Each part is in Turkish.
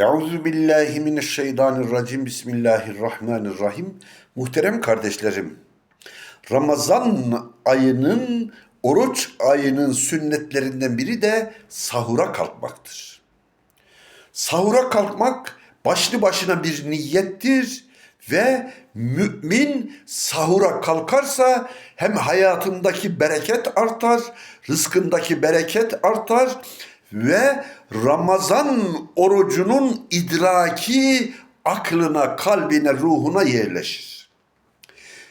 Euzu billahi mineşşeytanirracim. Bismillahirrahmanirrahim. Muhterem kardeşlerim, Ramazan ayının, oruç ayının sünnetlerinden biri de sahura kalkmaktır. Sahura kalkmak başlı başına bir niyettir ve mümin sahura kalkarsa hem hayatındaki bereket artar, rızkındaki bereket artar ve Ramazan orucunun idraki aklına, kalbine, ruhuna yerleşir.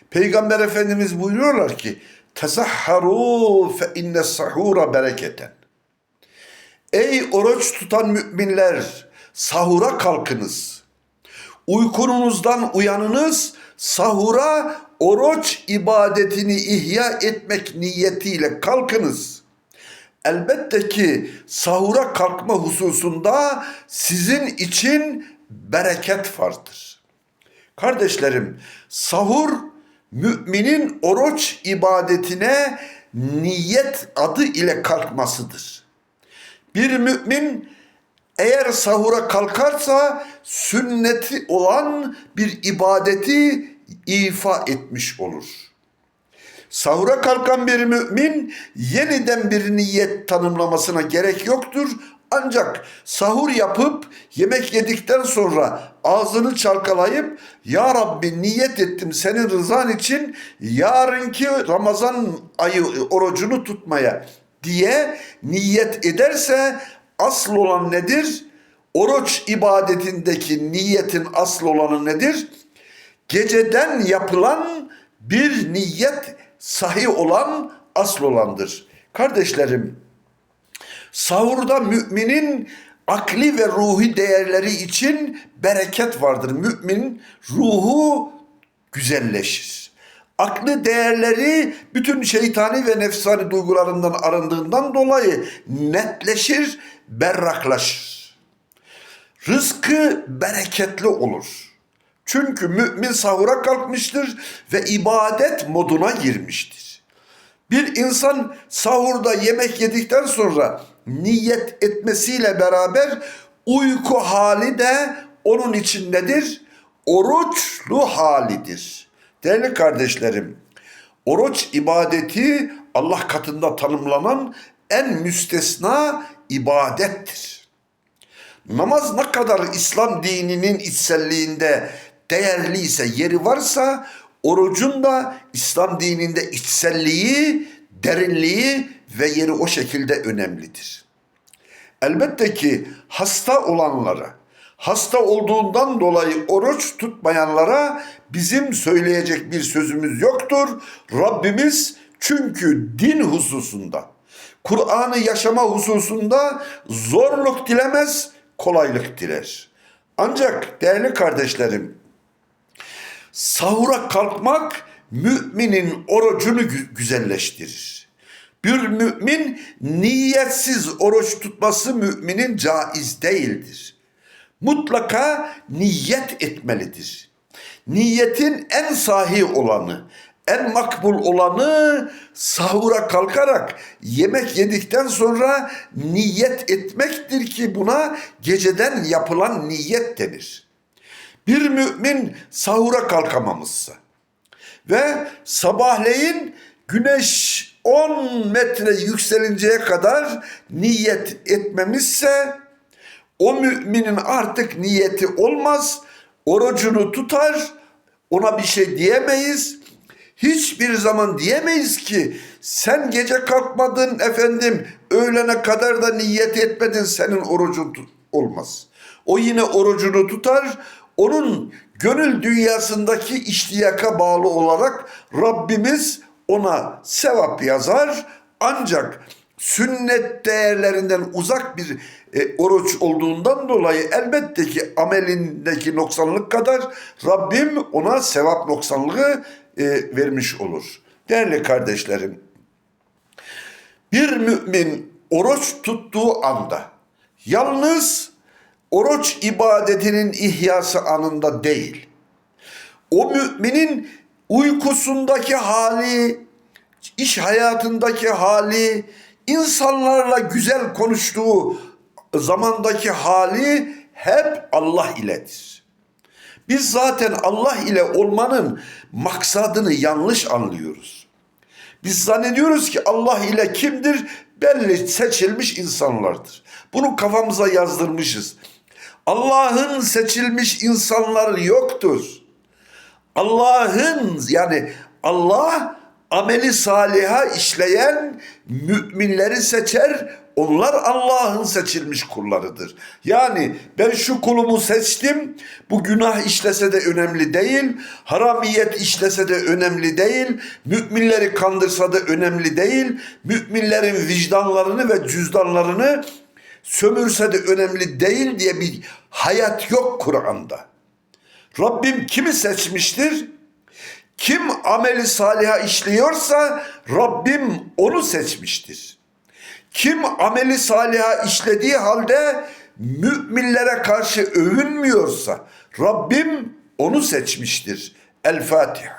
Peygamber Efendimiz buyuruyorlar ki Tesahharu fe inne sahura bereketen. Ey oruç tutan müminler sahura kalkınız. Uykunuzdan uyanınız sahura oruç ibadetini ihya etmek niyetiyle kalkınız. Elbette ki sahura kalkma hususunda sizin için bereket vardır. Kardeşlerim, sahur müminin oruç ibadetine niyet adı ile kalkmasıdır. Bir mümin eğer sahura kalkarsa sünneti olan bir ibadeti ifa etmiş olur. Sahura kalkan bir mümin yeniden bir niyet tanımlamasına gerek yoktur. Ancak sahur yapıp yemek yedikten sonra ağzını çalkalayıp Ya Rabbi niyet ettim senin rızan için yarınki Ramazan ayı orucunu tutmaya diye niyet ederse asıl olan nedir? Oruç ibadetindeki niyetin asıl olanı nedir? Geceden yapılan bir niyet sahih olan asıl olandır. Kardeşlerim, sahurda müminin akli ve ruhi değerleri için bereket vardır. Mümin ruhu güzelleşir. Aklı değerleri bütün şeytani ve nefsani duygularından arındığından dolayı netleşir, berraklaşır. Rızkı bereketli olur. Çünkü mümin sahura kalkmıştır ve ibadet moduna girmiştir. Bir insan sahurda yemek yedikten sonra niyet etmesiyle beraber uyku hali de onun için nedir? Oruçlu halidir. Değerli kardeşlerim, oruç ibadeti Allah katında tanımlanan en müstesna ibadettir. Namaz ne kadar İslam dininin içselliğinde değerliyse, yeri varsa orucun da İslam dininde içselliği, derinliği ve yeri o şekilde önemlidir. Elbette ki hasta olanlara, hasta olduğundan dolayı oruç tutmayanlara bizim söyleyecek bir sözümüz yoktur. Rabbimiz çünkü din hususunda, Kur'an'ı yaşama hususunda zorluk dilemez, kolaylık diler. Ancak değerli kardeşlerim, sahura kalkmak müminin orucunu gü- güzelleştirir. Bir mümin niyetsiz oruç tutması müminin caiz değildir. Mutlaka niyet etmelidir. Niyetin en sahih olanı, en makbul olanı sahura kalkarak yemek yedikten sonra niyet etmektir ki buna geceden yapılan niyet denir. Bir mümin sahura kalkamamışsa ve sabahleyin güneş 10 metre yükselinceye kadar niyet etmemişse o müminin artık niyeti olmaz, orucunu tutar, ona bir şey diyemeyiz. Hiçbir zaman diyemeyiz ki sen gece kalkmadın efendim öğlene kadar da niyet etmedin senin orucun olmaz. O yine orucunu tutar. Onun gönül dünyasındaki iştiyaka bağlı olarak Rabbimiz ona sevap yazar. Ancak sünnet değerlerinden uzak bir e, oruç olduğundan dolayı elbette ki amelindeki noksanlık kadar Rabbim ona sevap noksanlığı e, vermiş olur. Değerli kardeşlerim, bir mümin oruç tuttuğu anda yalnız oruç ibadetinin ihyası anında değil, o müminin uykusundaki hali, iş hayatındaki hali, insanlarla güzel konuştuğu zamandaki hali hep Allah iledir. Biz zaten Allah ile olmanın maksadını yanlış anlıyoruz. Biz zannediyoruz ki Allah ile kimdir? Belli seçilmiş insanlardır. Bunu kafamıza yazdırmışız. Allah'ın seçilmiş insanları yoktur. Allah'ın yani Allah ameli saliha işleyen müminleri seçer. Onlar Allah'ın seçilmiş kullarıdır. Yani ben şu kulumu seçtim. Bu günah işlese de önemli değil. Haramiyet işlese de önemli değil. Müminleri kandırsa da önemli değil. Müminlerin vicdanlarını ve cüzdanlarını sömürse de önemli değil diye bir hayat yok Kur'an'da. Rabbim kimi seçmiştir? Kim ameli saliha işliyorsa Rabbim onu seçmiştir. Kim ameli saliha işlediği halde müminlere karşı övünmüyorsa Rabbim onu seçmiştir. El Fatiha.